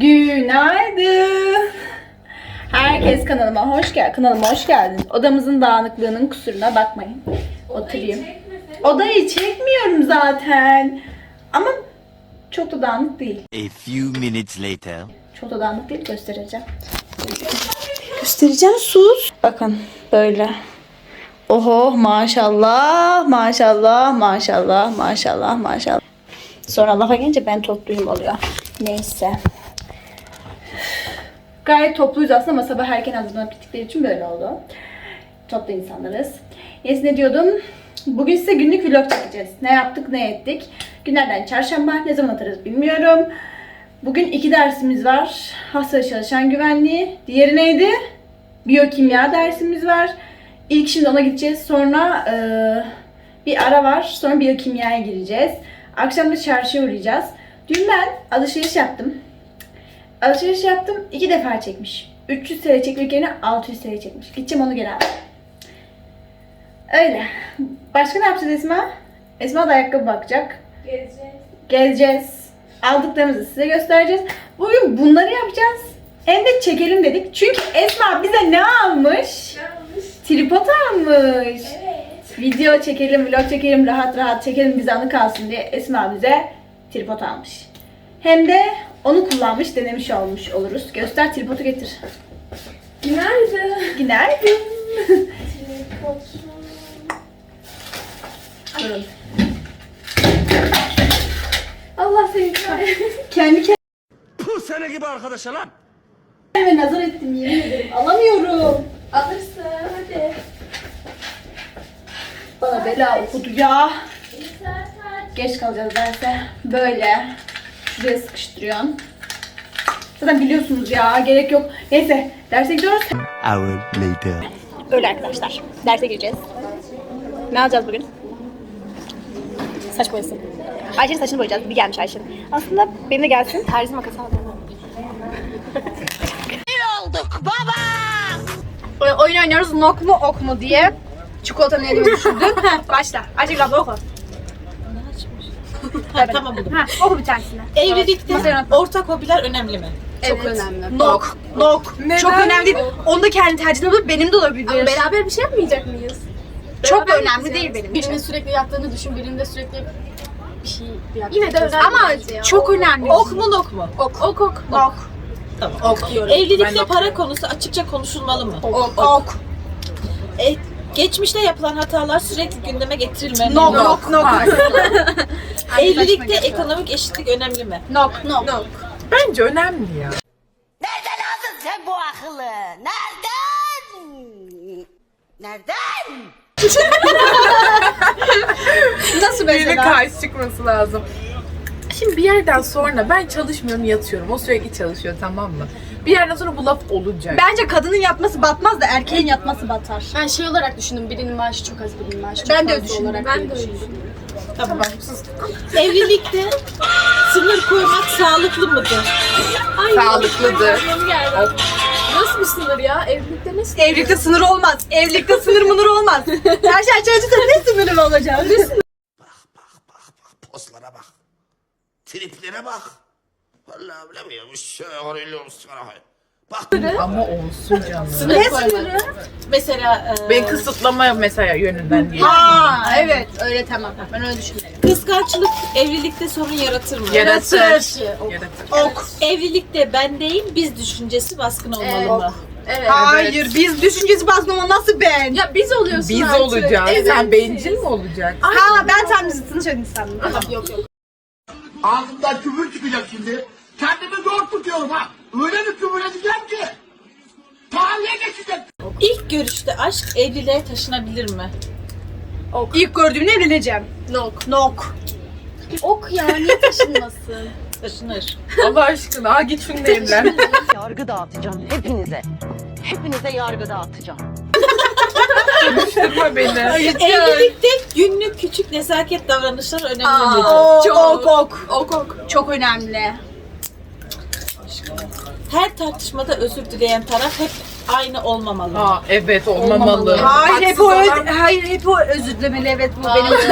Günaydın. Herkes kanalıma hoş gel. Kanalıma hoş geldiniz. Odamızın dağınıklığının kusuruna bakmayın. Oturayım. Odayı çekmiyorum zaten. Ama çok da dağınık değil. A few minutes later. Çok da dağınık değil göstereceğim. Göstereceğim sus. Bakın böyle. Oho maşallah maşallah maşallah maşallah maşallah. Sonra lafa gelince ben topluyum oluyor. Neyse. Gayet topluyuz aslında ama sabah erken hazırlanıp gittikleri için böyle oldu. Toplu insanlarız. Neyse ne diyordum? Bugün size günlük vlog çekeceğiz. Ne yaptık ne ettik. Günlerden çarşamba ne zaman atarız bilmiyorum. Bugün iki dersimiz var. Hasta çalışan güvenliği. Diğeri neydi? Biyokimya dersimiz var. İlk şimdi ona gideceğiz. Sonra eee, bir ara var. Sonra biyokimyaya gireceğiz. Akşam da çarşıya uğrayacağız. Dün ben alışveriş yaptım. Alışveriş yaptım. iki defa çekmiş. 300 TL çekmek yerine 600 TL çekmiş. Gideceğim onu geri alacağım. Öyle. Başka ne yapacağız Esma? Esma da ayakkabı bakacak. Gezeceğiz. Aldıklarımızı size göstereceğiz. Bugün bunları yapacağız. Hem de çekelim dedik. Çünkü Esma bize ne almış? Tripod almış. Video çekelim, vlog çekelim, rahat rahat çekelim bize anı kalsın diye Esma bize tripod almış. Hem de onu kullanmış, denemiş olmuş oluruz. Göster tripodu getir. Günaydın. Günaydın. Durun. Allah seni kahretsin. Kendi Puh sene gibi arkadaşa lan. kendime nazar ettim yemin ederim. Alamıyorum. Alırsın hadi. Bana bela okudu ya. Geç kalacağız derse. Böyle. Şuraya sıkıştırıyorsun. Zaten biliyorsunuz ya. Gerek yok. Neyse. Derse gidiyoruz. Hour later. Öyle arkadaşlar. Derse gireceğiz. Ne alacağız bugün? Saç boyası. Ayşe'nin saçını boyayacağız. Bir gelmiş Ayşe'nin. Aslında benim de gelsin. Terzi makası aldım. olduk baba? oyun oynuyoruz. Nok mu ok mu diye. Çikolatanın elime düşürdüm. Başla. Ayşegül abla oku. Ha, tamam buldum. Ha, oku bir tanesini. Evlilikte ortak hobiler önemli mi? Çok önemli. Nok. Nok. Çok önemli değil. Onu da kendi tercihine olur. Benim de olabilir. Ama beraber bir şey yapmayacak mıyız? Çok Beraber önemli yapacağız. değil benim için. Birinin sürekli yattığını düşün, birinin de sürekli bir şey yaptığını Yine de önemli. Ama bence ya. çok önemli. Ok mu nok mu? ok ok ok. Nok. Tamam. Ok diyorum. Evlilikte para konusu açıkça konuşulmalı mı? Ok. Ok. E, geçmişte yapılan hatalar sürekli gündeme getirilmeli mi? Nok. Nok. Nok. Evlilikte ekonomik eşitlik önemli mi? Nok. Nok. Bence önemli ya. Sen bu akıllı. Nereden? Nereden? Nasıl Birine mesela? karşı çıkması lazım. Şimdi bir yerden sonra ben çalışmıyorum yatıyorum. O sürekli çalışıyor tamam mı? Bir yerden sonra bu laf olacak. Bence kadının yatması batmaz da erkeğin yatması batar. Ben şey olarak düşündüm, birinin maaşı çok az, birinin maaşı çok Ben de fazla öyle düşündüm. olarak Ben diye de öyle düşündüm. Tamam. Evlilikte sınır koymak sağlıklı mıdır? Sağlıklıdır. Yeni geldi. Nasıl bir sınır ya? Evlilikte ne sınır? Evlilikte sınır olmaz. Evlilikte sınır mınır olmaz. Her şey açıkçası ne sınırı olacak? Ne sınırı? Poslara bak. Triplere bak. Vallahi bilemiyorum. Şöyle öyle olsun. Bak. Ama olsun canım. Sınır koymak. Mesela e, Ben kısıtlama mesela yönünden değil. Aa evet öyle tamam. Ben öyle düşünüyorum. kıskançlık evlilikte sorun yaratır mı? Yaratır. Ok. Yaratır. Ok. Evlilikte ben değil biz düşüncesi baskın olmalı Evet. mı? Evet. Hayır biz düşüncesi bazlama nasıl ben? Ya biz oluyorsun Biz artık. olacağız. Evet. Sen bencil mi olacaksın? Ha ben tam zıttını söyledim sandım. Yok yok. Ağzımdan küfür çıkacak şimdi. Kendimi zor tutuyorum ha. Öyle bir küfür edeceğim ki. Tarihe geçecek. İlk görüşte aşk evliliğe taşınabilir mi? İlk gördüğümde evleneceğim. Nok. Nok. Ok ya, niye taşınmasın? Taşınır. Allah aşkına ha git şunu da evlen. Yargı dağıtacağım hepinize. Hepinize yargı dağıtacağım. Konuşturma beni. Evlilikte günlük küçük nezaket davranışlar önemli midir? Çok ok. Ok ok. Çok önemli. Her tartışmada özür dileyen taraf hep aynı olmamalı. Ha evet olmamalı. Hayır hep Haksız o olan- hayır hep o özür dilemeli evet bu benim için.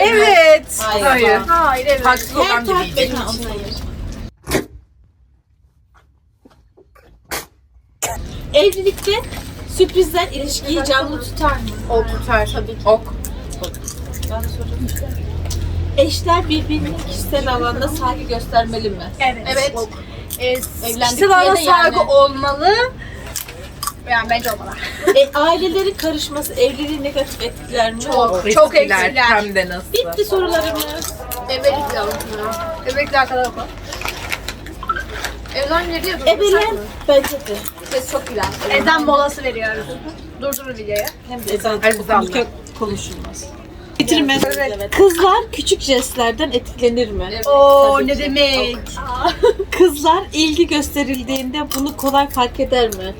evet. Hayır. Hayır. Hayır evet. Haksız Her olan taraf biriydi. benim için hayır. Evlilikte sürprizler ilişkiyi canlı tutar mı? Ok tutar. Tabii ki. Ok. Eşler birbirinin kişisel alanda saygı göstermeli mi? Evet. Evet. Kişisel evlendikleri de yani. saygı olmalı. Yani bence olmalı. e, ailelerin karışması evliliği negatif etkiler mi? Çok Çok etkiler. Hem de nasıl? Bitti sorularımız. Evlilik yalnızlığı. Bebekler kadar okul. Evlen ne diyor? Ebelen bence de. Ses çok güzel. Ezan molası veriyoruz. Durdurun videoyu. Hem de ezan Ezan. konuşulmaz. Konuşulmaz. Bitirmez. Kızlar küçük jestlerden etkilenir mi? Oo ne demek? Kızlar ilgi gösterildiğinde bunu kolay fark eder mi?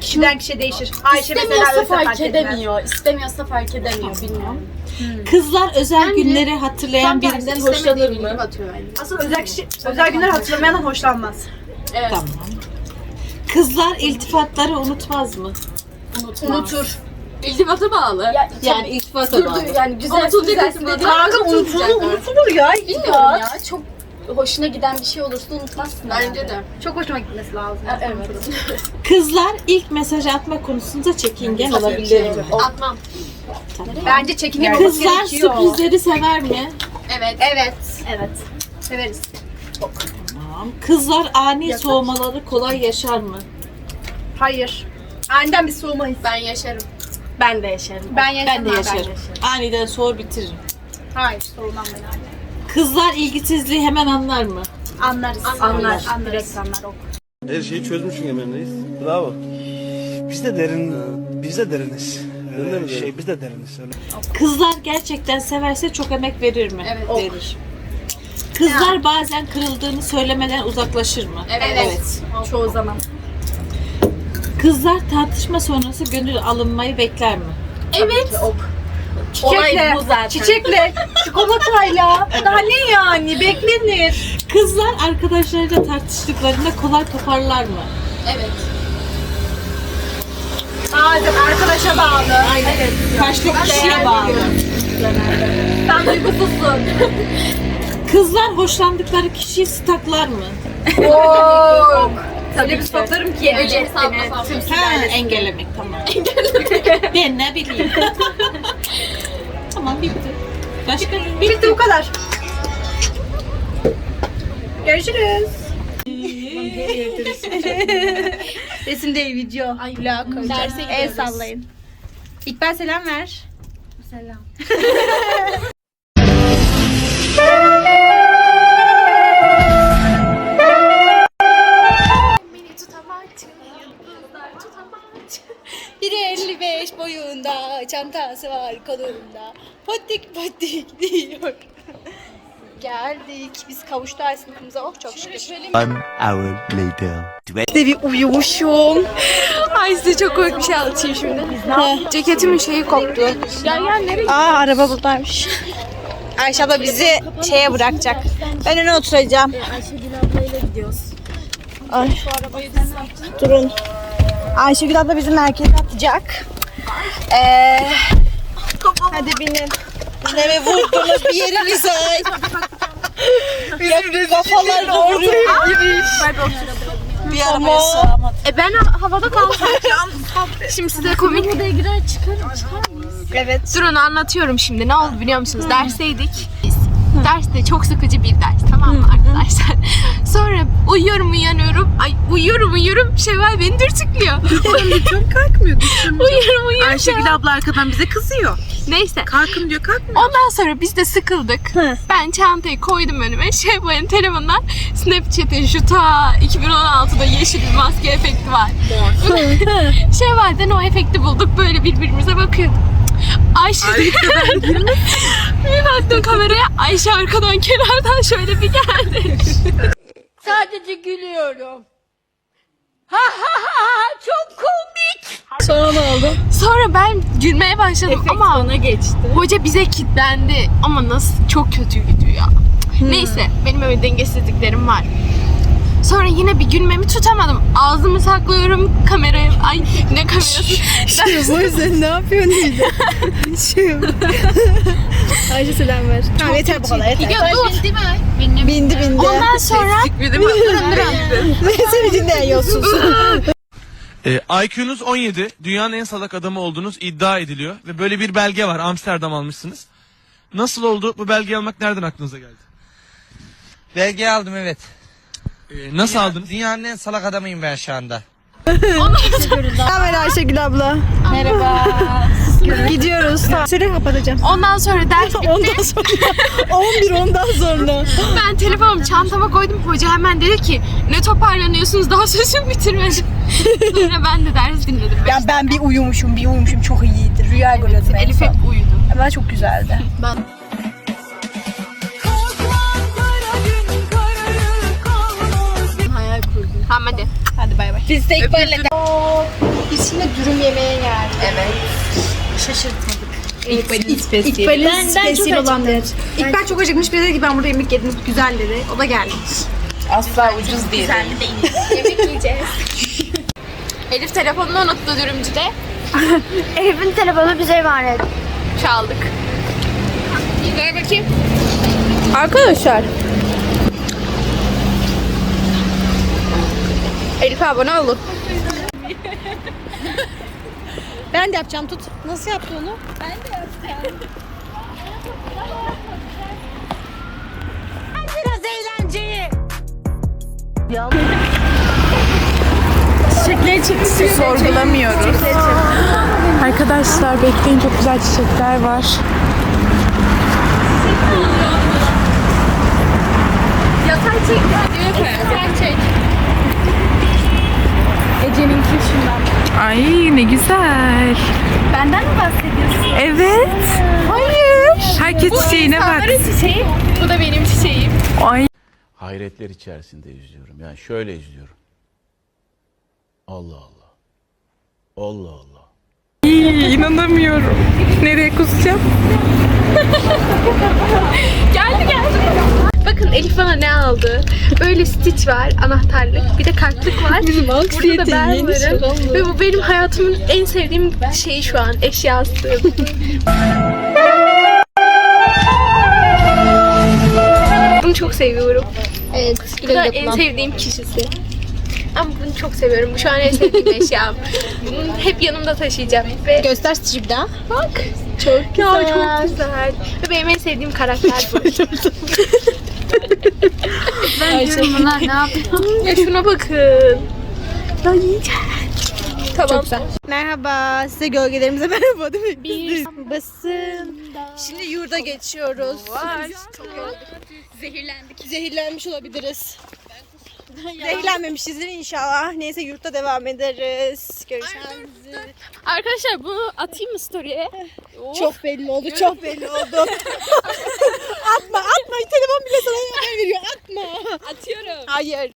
Kişiden kişiye değişir. Ayşe mesela İstemiyorsa ölse fark, fark etmez. edemiyor. İstemiyorsa fark edemiyor. Bilmiyorum. Kızlar özel Bence günleri hatırlayan birinden hoşlanır mı? Asıl özel kişi, özel günler hatırlamayandan hoşlanmaz. Evet. Tamam. Kızlar iltifatları unutmaz mı? Unutur. İltifata bağlı. Ya, Yani iltifata bağlı. yani güzel Unutulacak güzel dediğin Kanka unutulur, unutulur ya. Bilmiyorum ya. Çok hoşuna giden bir şey olursa unutmazsın. Bence de. Çok hoşuma gitmesi lazım. Evet. Kızlar ilk mesaj atma konusunda çekingen olabilir mi? Atmam. Bence çekinmemesi Kızlar gerekiyor. sürprizleri sever mi? Evet. Evet. Evet. Severiz. Tamam. Kızlar ani soğumaları kolay yaşar mı? Hayır. Aniden biz soğumayız. Ben yaşarım. Ben de yaşarım. Ben yaşarım. Ben de yaşarım. Aniden soğur bitiririm. Hayır soğumam ben aniden. Kızlar ilgisizliği hemen anlar mı? Anlarız. Anlar. Anlarız. Direkt anlar. o. Her şeyi çözmüşsün Reis. Bravo. Biz de derin, biz de deriniz. Öyle şey, biz de deriniz. Öyle. Kızlar gerçekten severse çok emek verir mi? Evet. Verir. Kızlar bazen kırıldığını söylemeden uzaklaşır mı? Evet. Çoğu zaman. Kızlar tartışma sonrası gönül alınmayı bekler mi? Evet. Çiçekle. Olay bu zaten. Çiçekle. Çikolatayla. Daha ne yani? Beklenir. Kızlar arkadaşlarıyla tartıştıklarında kolay toparlar mı? Evet. Bazen arkadaşa bağlı. Aynen. Karşıdaki kişiye bağlı. Sen duygusuzsun. Kızlar hoşlandıkları kişiyi staklar mı? Oo. Öyle bir stoklarım ki. Öyle hesapla Ha, engellemek tamam. ben ne bileyim. tamam bitti. Başka? Bitti bu kadar. Görüşürüz. Resim değil video. Ay, Vlog koyacağız. derse El sallayın. İkbal selam ver. Selam. Çantası var kolunda. Potik potik diyor. Geldik. Biz kavuştu ay sınıfımıza. Oh çok şükür. One hour later. İşte bir uyumuşum. Ay size çok komik bir şey anlatayım şimdi. Ceketimin şeyi koptu. Gel gel nereye Aa araba buradaymış. Ayşe abla bizi şeye bırakacak. Ben öne oturacağım. Ayşegül ablayla gidiyoruz. Ay. Durun. Ayşegül abla bizi merkeze atacak. Ee, hadi binin. Yine mi vurdunuz bir yerinize? Bizim kafalar giriş. Bir arabaya sığamadım. E ben havada kaldım. şimdi size komik. Odaya girer çıkarım çıkar mıyız? Evet. Durun anlatıyorum şimdi. Ne oldu biliyor musunuz? Dersteydik. Ders de çok sıkıcı bir ders tamam mı arkadaşlar? Sonra uyuyorum uyanıyorum. Ay uyuyorum uyuyorum. Şevval beni dürtüklüyor. Çok kalkmıyor. uyuyorum uyuyorum. Ayşegül abla arkadan bize kızıyor. Neyse. Kalkın diyor kalkmıyor. Ondan sonra biz de sıkıldık. Ben çantayı koydum önüme. Şevval'in telefonundan Snapchat'in şu ta 2016'da yeşil bir maske efekti var. Şevval'den o efekti bulduk. Böyle birbirimize bakıyorduk. Ayşe bir baktım kameraya Ayşe arkadan kenardan şöyle bir geldi. Sadece gülüyorum. Ha ha ha çok komik. Sonra ne oldu? Sonra ben gülmeye başladım ama ona geçti. Hoca bize kilitlendi ama nasıl çok kötüydü ya. Neyse benim öyle dengesizliklerim var. Sonra yine bir gülmemi tutamadım. Ağzımı saklıyorum kameraya. Ay ne kamerası? sen ne yapıyorsun Neydi? Ayşe selam ver. Tamam yeter bu kadar yeter. Ya dur. Bindi mi? Bindi bindi. Ondan sonra Bir de mi? Neyse bir dinleyen yolsuz. Ee, IQ'nuz 17, dünyanın en salak adamı olduğunuz iddia ediliyor ve böyle bir belge var. Amsterdam almışsınız. Nasıl oldu? Bu belgeyi almak nereden aklınıza geldi? Belge aldım evet. Ee, nasıl aldınız? Dünyanın en salak adamıyım ben şu anda. Merhaba Ayşegül abla. Merhaba. Gidiyoruz. Tamam. Süre kapatacağım. Ondan sonra ders bitti. Ondan sonra 11 ondan sonra. Ben telefonumu çantama koydum. Hoca hemen dedi ki ne toparlanıyorsunuz daha sözüm bitirmedim. sonra ben de ders dinledim. Ya ben bir uyumuşum, bir uyumuşum çok iyiydi. Rüya görüyordum en Elif son. hep uyudu. Ama çok güzeldi. Hayal Tamam hadi. Hadi bay bay. Biz de İkbal'le Biz şimdi dürüm yemeye geldik. Evet. Şaşırtmadık. İkbal'in spesiyeli. İkbal'in spesiyel olan dedi. İkbal çok acıkmış. Bir dedi ki ben burada yemek yedim. Güzel dedi. O da geldi. Asla ucuz değil. Yemek yiyeceğiz. Elif telefonunu unuttu dürümcüde. Elif'in telefonu bize emanet. Çaldık. Ver bakayım. Arkadaşlar. Elif'e abone olun. Ben de yapacağım tut. Nasıl yaptın onu? Biraz eğlenceyi. Çiçekleri çıktı. Sorgulamıyoruz. Arkadaşlar bekleyin çok güzel çiçekler var. Yatay çek. Yatay çek. Ece'ninki şundan. Ay ne güzel. Benden mi bahsediyorsun? Evet. Hayır. Herkes çiçeğine bak. İnsanların çiçeği. Bu da benim çiçeğim. Ay. Hayretler içerisinde izliyorum. Yani şöyle izliyorum. Allah Allah. Allah Allah. inanamıyorum. Nereye kusacağım? Geldi geldi. Bakın Elif bana ne aldı? Böyle stitch var, anahtarlık, bir de kartlık var. Burada da ben varım. Ve bu benim hayatımın en sevdiğim şeyi şu an, eşyası. Bunu çok seviyorum. Evet. Bu da en sevdiğim kişisi. Ama bunu çok seviyorum. Bu şu an en sevdiğim eşyam. Bunu hep yanımda taşıyacağım. Ve Göster stitch'i bir daha. bak. Çok güzel. Ya çok güzel. Ve benim en sevdiğim karakter bu. Ben diyorum bunlar ne yapıyor? ya şuna bakın. Ya yiyeceğim. Tamam. Merhaba. Size gölgelerimize merhaba demek Bir basın. Şimdi yurda geçiyoruz. Zehirlendik. Zehirlenmiş olabiliriz. Zehirlenmemişizdir inşallah. Neyse yurtta devam ederiz. Görüşmek üzere. Arkadaşlar bunu atayım mı story'e? Çok belli oldu, çok belli oldu. atma, atma. Telefon bile sana haber veriyor. Atma. Atıyorum. Hayır.